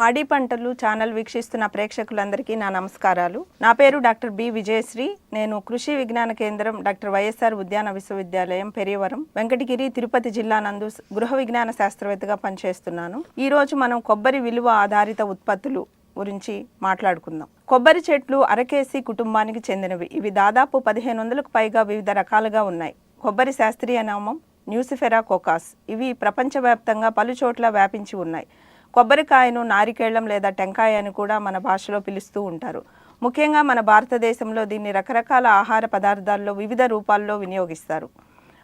పాడి పంటలు ఛానల్ వీక్షిస్తున్న ప్రేక్షకులందరికీ నా నమస్కారాలు. నా పేరు డాక్టర్ బి విజయశ్రీ. నేను కృషి విజ్ఞాన కేంద్రం డాక్టర్ వైఎస్ఆర్ ఉద్యాన విశ్వవిద్యాలయం పెరియవరం వెంకటగిరి తిరుపతి జిల్లా నందు గృహ విజ్ఞాన శాస్త్రవేత్తగా పనిచేస్తున్నాను. ఈ రోజు మనం కొబ్బరి విలువ ఆధారిత ఉత్పత్తులు గురించి మాట్లాడుకుందాం. కొబ్బరి చెట్లు అరకేసి కుటుంబానికి చెందినవి. ఇవి దాదాపు పదిహేను వందలకు పైగా వివిధ రకాలుగా ఉన్నాయి. కొబ్బరి శాస్త్రీయ నామం న్యూసిఫెరా కోకాస్ ఇవి ప్రపంచవ్యాప్తంగా పలు చోట్ల వ్యాపించి ఉన్నాయి. కొబ్బరికాయను నారికేళం లేదా టెంకాయ అని కూడా మన భాషలో పిలుస్తూ ఉంటారు. ముఖ్యంగా మన భారతదేశంలో దీన్ని రకరకాల ఆహార పదార్థాల్లో వివిధ రూపాల్లో వినియోగిస్తారు.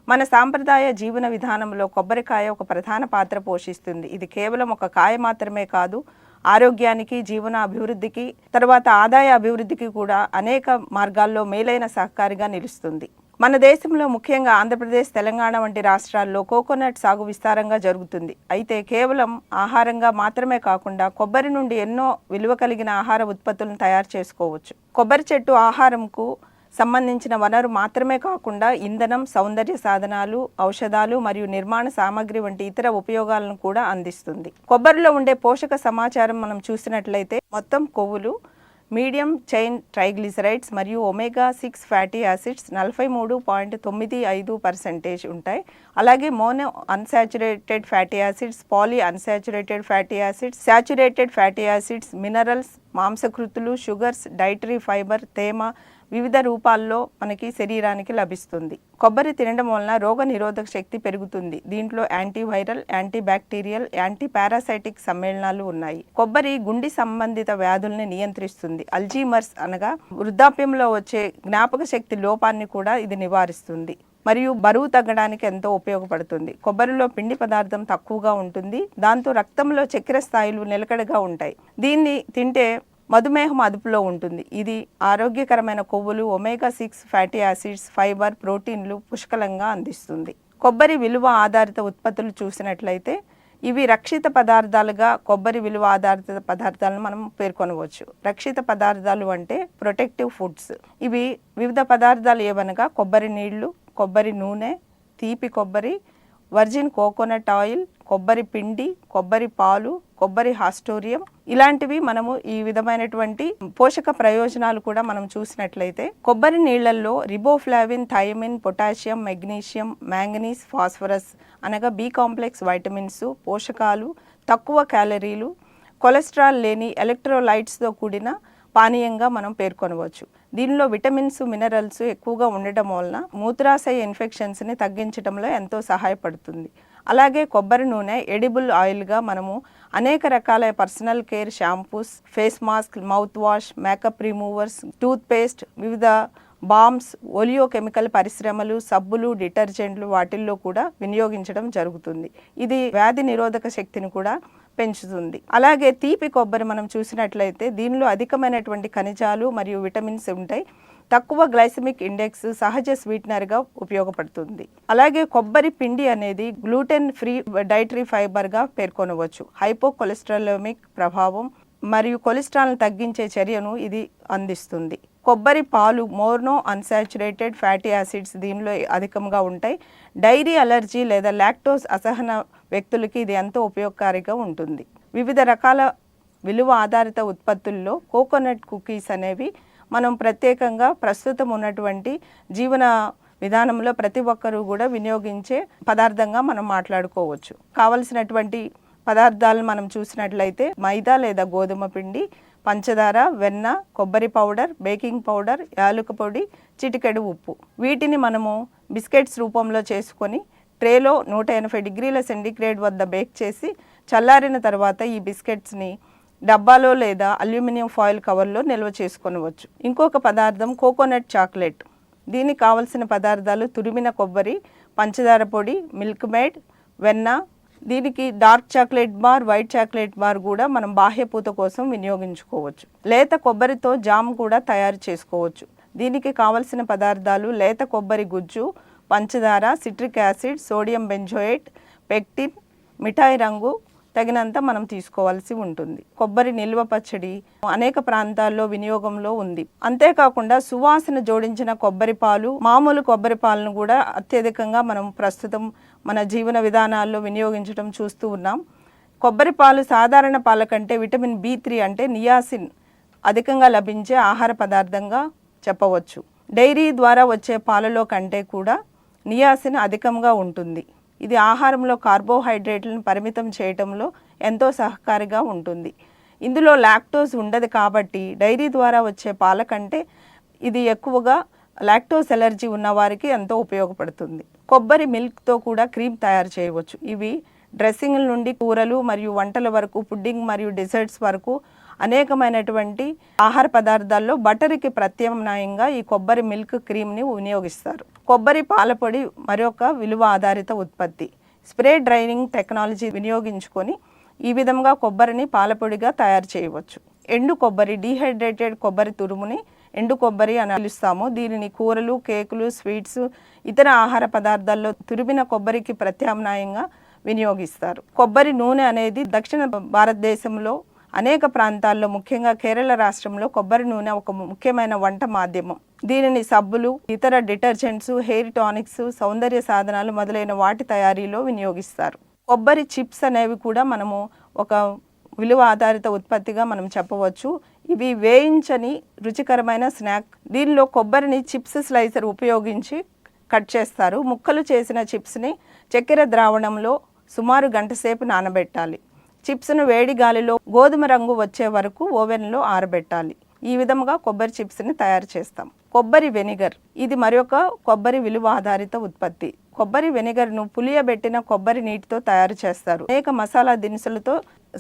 మన సాంప్రదాయ జీవన విధానంలో కొబ్బరికాయ ఒక ప్రధాన పాత్ర పోషిస్తుంది. ఇది కేవలం ఒక కాయ మాత్రమే కాదు ఆరోగ్యానికి జీవన అభివృద్ధికి తర్వాత ఆదాయ అభివృద్ధికి కూడా అనేక మార్గాల్లో మేలైన సహకారిగా నిలుస్తుంది. మన దేశంలో ముఖ్యంగా ఆంధ్రప్రదేశ్ తెలంగాణ వంటి రాష్ట్రాల్లో కోకోనట్ సాగు విస్తారంగా జరుగుతుంది. అయితే కేవలం ఆహారంగా మాత్రమే కాకుండా కొబ్బరి నుండి ఎన్నో విలువ కలిగిన ఆహార ఉత్పత్తులను తయారు చేసుకోవచ్చు. కొబ్బరి చెట్టు ఆహారంకు సంబంధించిన వనరు మాత్రమే కాకుండా ఇంధనం సౌందర్య సాధనాలు ఔషధాలు మరియు నిర్మాణ సామాగ్రి వంటి ఇతర ఉపయోగాలను కూడా అందిస్తుంది. కొబ్బరిలో ఉండే పోషక సమాచారం మనం చూసినట్లయితే మొత్తం కొవ్వులు మీడియం చైన్ ట్రైగ్లిసరైడ్స్ మరియు ఒమేగా సిక్స్ ఫ్యాటీ యాసిడ్స్ నలభై మూడు పాయింట్ తొమ్మిది ఐదు పర్సెంటేజ్ ఉంటాయి. అలాగే mono unsaturated fatty acids poly unsaturated fatty acids saturated fatty acids minerals మాంసకృతులు షుగర్స్ డైటరీ ఫైబర్ తేమ వివిధ రూపాల్లో మనకి శరీరానికి లభిస్తుంది. కొబ్బరి తినడం వలన రోగ నిరోధక శక్తి పెరుగుతుంది. దీంట్లో antiviral anti bacterial anti parasitic సమ్మేళనాలు ఉన్నాయి. కొబ్బరి గుండె సంబంధిత వ్యాధుల్ని నియంత్రిస్తుంది. అల్జీమర్స్ అనగా వృద్ధాప్యంలో వచ్చే జ్ఞాపక శక్తి లోపాన్ని కూడా ఇది నివారిస్తుంది. మరియు బరువు తగ్గడానికి ఎంతో ఉపయోగపడుతుంది. కొబ్బరిలో పిండి పదార్థం తక్కువగా ఉంటుంది. దాంతో రక్తంలో చక్కెర స్థాయిలు నిలకడగా ఉంటాయి. దీన్ని తింటే మధుమేహం అదుపులో ఉంటుంది. ఇది ఆరోగ్యకరమైన కొవ్వులు omega six fatty acids fibre ప్రోటీన్లు పుష్కలంగా అందిస్తుంది. కొబ్బరి విలువ ఆధారిత ఉత్పత్తులు చూసినట్లయితే ఇవి రక్షిత పదార్థాలుగా కొబ్బరి విలువ ఆధారిత పదార్థాలను మనం పేర్కొనవచ్చు. రక్షిత పదార్థాలు అంటే ప్రొటెక్టివ్ ఫుడ్స్ ఇవి వివిధ పదార్థాలు ఏవనగా కొబ్బరి నీళ్ళు కొబ్బరి నూనె తీపి కొబ్బరి వర్జిన్ కోకోనట్ ఆయిల్ కొబ్బరి పిండి కొబ్బరి పాలు కొబ్బరి హాస్టోరియం ఇలాంటివి మనము ఈ విధమైనటువంటి పోషక ప్రయోజనాలు కూడా మనం చూసినట్లయితే కొబ్బరి నీళ్ళలో riboflavin thiamine potassium magnesium manganese phosphorus అనగా బి కాంప్లెక్స్ వైటమిన్స్ పోషకాలు తక్కువ క్యాలరీలు కొలెస్ట్రాల్ లేని ఎలక్ట్రోలైట్స్తో కూడిన పానీయంగా మనం పేర్కొనవచ్చు. దీనిలో విటమిన్స్ మినరల్స్ ఎక్కువగా ఉండటం వలన మూత్రాశయ ఇన్ఫెక్షన్స్ని తగ్గించడంలో ఎంతో సహాయపడుతుంది. అలాగే కొబ్బరి నూనె ఎడిబుల్ ఆయిల్గా మనము అనేక రకాల personal care shampoos face mask mouth wash makeup removers tooth paste వివిధ బామ్స్ ఒలియో కెమికల్ పరిశ్రమలు సబ్బులు డిటర్జెంట్లు వాటిల్లో కూడా వినియోగించడం జరుగుతుంది. ఇది వ్యాధి నిరోధక శక్తిని కూడా పెంచుతుంది. అలాగే తీపి కొబ్బరి మనం చూసినట్లయితే దీనిలో అధికమైనటువంటి ఖనిజాలు మరియు విటమిన్స్ ఉంటాయి. తక్కువ గ్లైసమిక్ ఇండెక్స్ సహజ స్వీట్నర్గా ఉపయోగపడుతుంది. అలాగే కొబ్బరి పిండి అనేది గ్లూటెన్ ఫ్రీ డైటరీ ఫైబర్గా పేర్కొనవచ్చు. హైపో కొలెస్ట్రాలోమిక్ ప్రభావం మరియు కొలెస్ట్రాల్ను తగ్గించే చర్యను ఇది అందిస్తుంది. కొబ్బరి పాలు మోర్నో అన్సాచురేటెడ్ ఫ్యాటీ యాసిడ్స్ దీనిలో అధికంగా ఉంటాయి. డైరీ అలర్జీ లేదా లాక్టోస్ అసహన వ్యక్తులకి ఇది ఎంతో ఉపయోగకారిగా ఉంటుంది. వివిధ రకాల విలువ ఆధారిత ఉత్పత్తుల్లో కోకోనట్ కుకీస్ అనేవి మనం ప్రత్యేకంగా ప్రస్తుతం ఉన్నటువంటి జీవన విధానంలో ప్రతి ఒక్కరూ కూడా వినియోగించే పదార్థంగా మనం మాట్లాడుకోవచ్చు. కావలసినటువంటి పదార్థాలను మనం చూసినట్లయితే మైదా లేదా గోధుమ పిండి పంచదార వెన్న కొబ్బరి పౌడర్ బేకింగ్ పౌడర్ యాలుక పొడి చిటికెడు ఉప్పు. వీటిని మనము బిస్కెట్స్ రూపంలో చేసుకొని ట్రేలో నూట ఎనభై డిగ్రీల సెంటిగ్రేడ్ వద్ద బేక్ చేసి చల్లారిన తర్వాత ఈ బిస్కెట్స్ని డబ్బాలో లేదా అల్యూమినియం ఫాయిల్ కవర్లో నిల్వ చేసుకొనవచ్చు. ఇంకొక పదార్థం కోకోనట్ చాక్లెట్. దీనికి కావలసిన పదార్థాలు తురిమిన కొబ్బరి పంచదార పొడి మిల్క్ మేడ్ వెన్న దీనికి dark chocolate bar white chocolate bar కూడా మనం బాహ్య పూత కోసం వినియోగించుకోవచ్చు. లేత కొబ్బరితో జామ్ కూడా తయారు చేసుకోవచ్చు. దీనికి కావలసిన పదార్థాలు లేత కొబ్బరి గుజ్జు పంచదార citric acid sodium benzoate pectin మిఠాయి రంగు తగినంత మనం తీసుకోవాల్సి ఉంటుంది. కొబ్బరి నిల్వ పచ్చడి అనేక ప్రాంతాల్లో వినియోగంలో ఉంది. అంతేకాకుండా సువాసన జోడించిన కొబ్బరి పాలు మామూలు కొబ్బరి పాలను కూడా అత్యధికంగా మనం ప్రస్తుతం మన జీవన విధానాల్లో వినియోగించడం చూస్తూ ఉన్నాం. కొబ్బరి పాలు సాధారణ పాల కంటే విటమిన్ బి త్రీ అంటే నియాసిన్ అధికంగా లభించే ఆహార పదార్థంగా చెప్పవచ్చు. డైరీ ద్వారా వచ్చే పాలలో కంటే కూడా నియాసిన్ అధికంగా ఉంటుంది. ఇది ఆహారంలో కార్బోహైడ్రేట్లను పరిమితం చేయటంలో ఎంతో సహకారిగా ఉంటుంది. ఇందులో లాక్టోస్ ఉండదు కాబట్టి డైరీ ద్వారా వచ్చే పాల కంటే ఇది ఎక్కువగా లాక్టోస్ ఎలర్జీ ఉన్నవారికి ఎంతో ఉపయోగపడుతుంది. కొబ్బరి మిల్క్తో కూడా క్రీమ్ తయారు చేయవచ్చు. ఇవి డ్రెస్సింగ్ల నుండి కూరలు మరియు వంటల వరకు పుడ్డింగ్ మరియు డిజర్ట్స్ వరకు అనేకమైనటువంటి ఆహార పదార్థాల్లో బటర్కి ప్రత్యామ్నాయంగా ఈ కొబ్బరి మిల్క్ క్రీమ్ని వినియోగిస్తారు. కొబ్బరి పాలపొడి మరొక విలువ ఆధారిత ఉత్పత్తి. స్ప్రే డ్రైనింగ్ టెక్నాలజీ వినియోగించుకొని ఈ విధంగా కొబ్బరిని పాలపొడిగా తయారు చేయవచ్చు. ఎండు కొబ్బరి డీహైడ్రేటెడ్ కొబ్బరి తురుముని ఎండు కొబ్బరి అని పిలుస్తాము. దీనిని కూరలు కేకులు స్వీట్స్ ఇతర ఆహార పదార్థాల్లో తురిమిన కొబ్బరికి ప్రత్యామ్నాయంగా వినియోగిస్తారు. కొబ్బరి నూనె అనేది దక్షిణ భారతదేశంలో అనేక ప్రాంతాల్లో ముఖ్యంగా కేరళ రాష్ట్రంలో కొబ్బరి నూనె ఒక ముఖ్యమైన వంట మాధ్యమం. దీనిని సబ్బులు ఇతర డిటర్జెంట్స్ హెయిర్ టానిక్స్ సౌందర్య సాధనాలు మొదలైన వాటి తయారీలో వినియోగిస్తారు. కొబ్బరి చిప్స్ అనేవి కూడా మనము ఒక విలువ ఆధారిత ఉత్పత్తిగా మనం చెప్పవచ్చు. ఇవి వేయించని రుచికరమైన స్నాక్ దీనిలో కొబ్బరిని చిప్స్ స్లైసర్ ఉపయోగించి కట్ చేస్తారు. ముక్కలు చేసిన చిప్స్ని చక్కెర ద్రావణంలో సుమారు గంట సేపు నానబెట్టాలి. చిప్స్ను వేడి గాలిలో గోధుమ రంగు వచ్చే వరకు ఓవెన్లో ఆరబెట్టాలి. ఈ విధముగా కొబ్బరి చిప్స్ని తయారు చేస్తాం. కొబ్బరి వెనిగర్. ఇది మరొక కొబ్బరి విలువ ఆధారిత ఉత్పత్తి. కొబ్బరి వెనిగర్ను పులియబెట్టిన కొబ్బరి నీటితో తయారు చేస్తారు. అనేక మసాలా దినుసులతో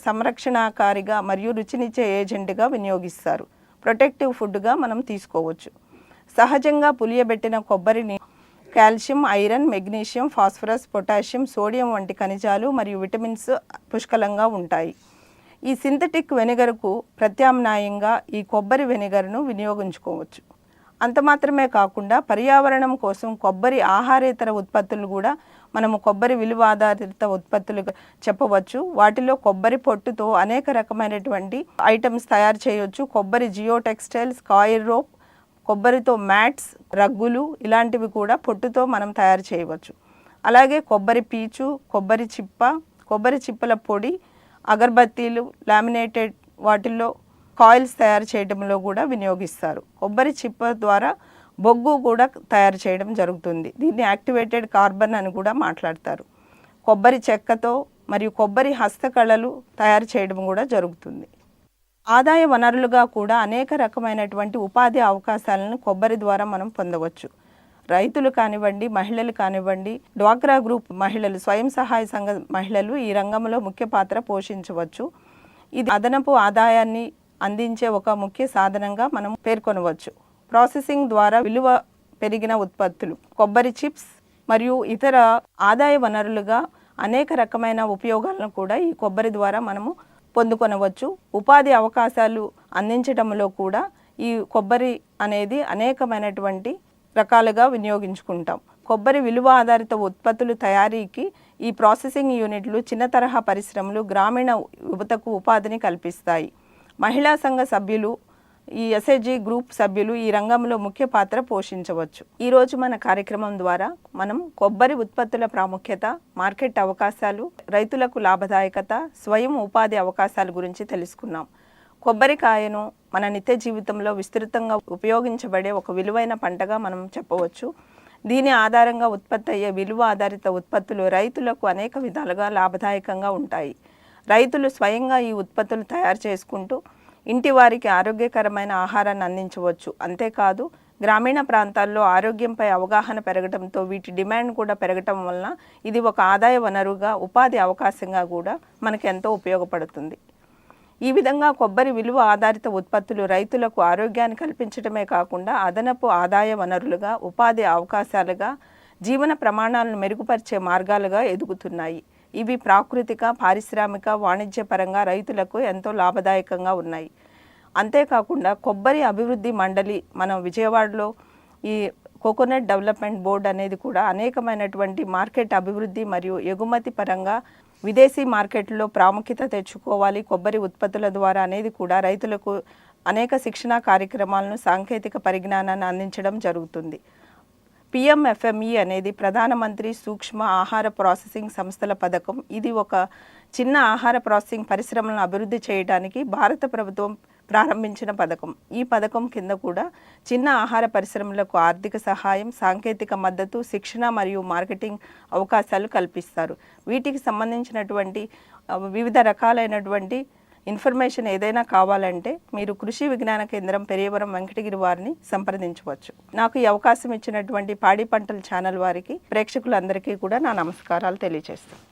సంరక్షణాకారిగా మరియు రుచినిచ్చే ఏజెంట్గా వినియోగిస్తారు. ప్రొటెక్టివ్ ఫుడ్గా మనం తీసుకోవచ్చు. సహజంగా పులియబెట్టిన కొబ్బరిని calcium iron magnesium phosphorus potassium sodium వంటి ఖనిజాలు మరియు విటమిన్స్ పుష్కలంగా ఉంటాయి. ఈ సింథటిక్ వెనిగర్కు ప్రత్యామ్నాయంగా ఈ కొబ్బరి వెనిగర్ను వినియోగించుకోవచ్చు. అంత మాత్రమే కాకుండా పర్యావరణం కోసం కొబ్బరి ఆహారేతర ఉత్పత్తులు కూడా మనము కొబ్బరి విలువ ఆధారిత ఉత్పత్తులు చెప్పవచ్చు. వాటిలో కొబ్బరి పొట్టుతో అనేక రకమైనటువంటి ఐటమ్స్ తయారు చేయవచ్చు కొబ్బరి జియో టెక్స్టైల్స్ కాయిర్ రోప్ కొబ్బరితో మ్యాట్స్ రగ్గులు ఇలాంటివి కూడా పొట్టుతో మనం తయారు చేయవచ్చు. అలాగే కొబ్బరి పీచు కొబ్బరి చిప్ప కొబ్బరి చిప్పల పొడి అగర్బత్తీలు లామినేటెడ్ వాటిల్లో కాయిల్స్ తయారు చేయడంలో కూడా వినియోగిస్తారు. కొబ్బరి చిప్ప ద్వారా బొగ్గు కూడా తయారు చేయడం జరుగుతుంది. దీన్ని యాక్టివేటెడ్ కార్బన్ అని కూడా మాట్లాడతారు. కొబ్బరి చెక్కతో మరియు కొబ్బరి హస్తకళలు తయారు చేయడం కూడా జరుగుతుంది. ఆదాయ వనరులుగా కూడా అనేక రకమైనటువంటి ఉపాధి అవకాశాలను కొబ్బరి ద్వారా మనం పొందవచ్చు. రైతులు కానివ్వండి మహిళలు కానివ్వండి డ్వాక్రా గ్రూప్ మహిళలు స్వయం సహాయ సంఘ మహిళలు ఈ రంగంలో ముఖ్య పాత్ర పోషించవచ్చు. ఇది అదనపు ఆదాయాన్ని అందించే ఒక ముఖ్య సాధనంగా మనం పేర్కొనవచ్చు. ప్రాసెసింగ్ ద్వారా విలువ పెరిగిన ఉత్పత్తులు. కొబ్బరి చిప్స్ మరియు ఇతర ఆదాయ వనరులుగా అనేక రకమైన ఉపయోగాలను కూడా ఈ కొబ్బరి ద్వారా మనము పొందుకొనవచ్చు. ఉపాధి అవకాశాలు అందించడంలో కూడా ఈ కొబ్బరి అనేది అనేకమైనటువంటి రకాలుగా వినియోగించుకుంటాం. కొబ్బరి విలువ ఆధారిత ఉత్పత్తులు తయారీకి ఈ ప్రాసెసింగ్ యూనిట్లు చిన్న తరహా పరిశ్రమలు గ్రామీణ యువతకు ఉపాధిని కల్పిస్తాయి. మహిళా సంఘ సభ్యులు ఈ ఎస్ఐజి గ్రూప్ సభ్యులు ఈ రంగంలో ముఖ్య పాత్ర పోషించవచ్చు. ఈరోజు మన కార్యక్రమం ద్వారా మనం కొబ్బరి ఉత్పత్తుల ప్రాముఖ్యత మార్కెట్ అవకాశాలు రైతులకు లాభదాయకత స్వయం ఉపాధి అవకాశాల గురించి తెలుసుకున్నాం. కొబ్బరికాయను మన నిత్య జీవితంలో విస్తృతంగా ఉపయోగించబడే ఒక విలువైన పంటగా మనం చెప్పవచ్చు. దీని ఆధారంగా ఉత్పత్తి అయ్యే విలువ ఆధారిత ఉత్పత్తులు రైతులకు అనేక విధాలుగా లాభదాయకంగా ఉంటాయి. రైతులు స్వయంగా ఈ ఉత్పత్తులు తయారు చేసుకుంటూ ఇంటి వారికి ఆరోగ్యకరమైన ఆహారాన్ని అందించవచ్చు. అంతేకాదు గ్రామీణ ప్రాంతాల్లో ఆరోగ్యంపై అవగాహన పెరగడంతో వీటి డిమాండ్ కూడా పెరగటం వలన ఇది ఒక ఆదాయ వనరుగా ఉపాధి అవకాశంగా కూడా మనకు ఎంతో ఉపయోగపడుతుంది. ఈ విధంగా కొబ్బరి విలువ ఆధారిత ఉత్పత్తులు రైతులకు ఆరోగ్యాన్ని కల్పించడమే కాకుండా అదనపు ఆదాయ వనరులుగా ఉపాధి అవకాశాలుగా జీవన ప్రమాణాలను మెరుగుపరిచే మార్గాలుగా ఎదుగుతున్నాయి. ఇవి ప్రాకృతిక పారిశ్రామిక వాణిజ్యపరంగా రైతులకు ఎంతో లాభదాయకంగా ఉన్నాయి. అంతేకాకుండా కొబ్బరి అభివృద్ధి మండలి మనం విజయవాడలో ఈ కోకోనట్ డెవలప్మెంట్ బోర్డు అనేది కూడా అనేకమైనటువంటి మార్కెట్ అభివృద్ధి మరియు ఎగుమతి పరంగా విదేశీ మార్కెట్లో ప్రాముఖ్యత తెచ్చుకోవాలి. కొబ్బరి ఉత్పత్తుల ద్వారా అనేది కూడా రైతులకు అనేక శిక్షణా కార్యక్రమాలను సాంకేతిక పరిజ్ఞానాన్ని అందించడం జరుగుతుంది. పిఎంఎఫ్ఎంఈ అనేది ప్రధానమంత్రి సూక్ష్మ ఆహార ప్రాసెసింగ్ సంస్థల పథకం. ఇది ఒక చిన్న ఆహార ప్రాసెసింగ్ పరిశ్రమలను అభివృద్ధి చేయడానికి భారత ప్రభుత్వం ప్రారంభించిన పథకం. ఈ పథకం కింద కూడా చిన్న ఆహార పరిశ్రమలకు ఆర్థిక సహాయం సాంకేతిక మద్దతు శిక్షణ మరియు మార్కెటింగ్ అవకాశాలు కల్పిస్తారు. వీటికి సంబంధించినటువంటి వివిధ రకాలైనటువంటి ఇన్ఫర్మేషన్ ఏదైనా కావాలంటే మీరు కృషి విజ్ఞాన కేంద్రం పెరియవరం వెంకటగిరి వారిని సంప్రదించవచ్చు. నాకు ఈ అవకాశం ఇచ్చినటువంటి పాడి పంటల ఛానల్ వారికి ప్రేక్షకులందరికీ కూడా నా నమస్కారాలు తెలియజేస్తాను.